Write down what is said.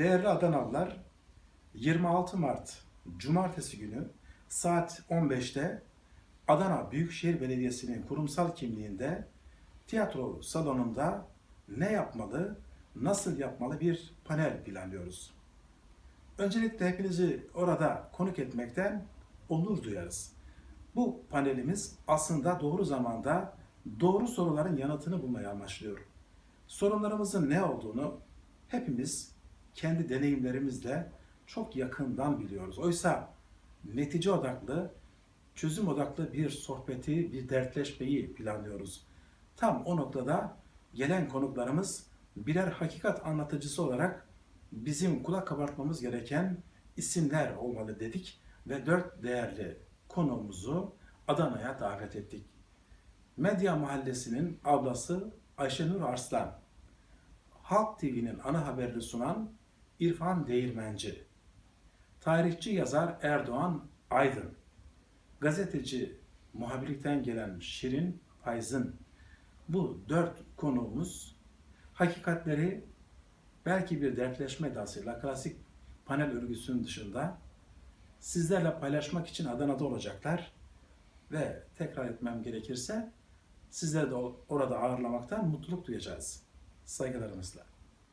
Değerli Adanalılar, 26 Mart Cumartesi günü saat 15'te Adana Büyükşehir Belediyesi'nin kurumsal kimliğinde tiyatro salonunda ne yapmalı, nasıl yapmalı bir panel planlıyoruz. Öncelikle hepinizi orada konuk etmekten onur duyarız. Bu panelimiz aslında doğru zamanda doğru soruların yanıtını bulmayı amaçlıyor. Sorunlarımızın ne olduğunu hepimiz kendi deneyimlerimizle çok yakından biliyoruz. Oysa netice odaklı, çözüm odaklı bir sohbeti, bir dertleşmeyi planlıyoruz. Tam o noktada gelen konuklarımız birer hakikat anlatıcısı olarak bizim kulak kabartmamız gereken isimler olmalı dedik ve dört değerli konuğumuzu Adana'ya davet ettik. Medya Mahallesi'nin ablası Ayşenur Arslan, Halk TV'nin ana haberini sunan İrfan Değirmenci, tarihçi yazar Erdoğan Aydın, gazeteci muhabirlikten gelen Şirin Fayzın, bu dört konuğumuz hakikatleri belki bir dertleşme edasıyla klasik panel örgüsünün dışında sizlerle paylaşmak için Adana'da olacaklar ve tekrar etmem gerekirse sizleri de orada ağırlamaktan mutluluk duyacağız. Saygılarımızla.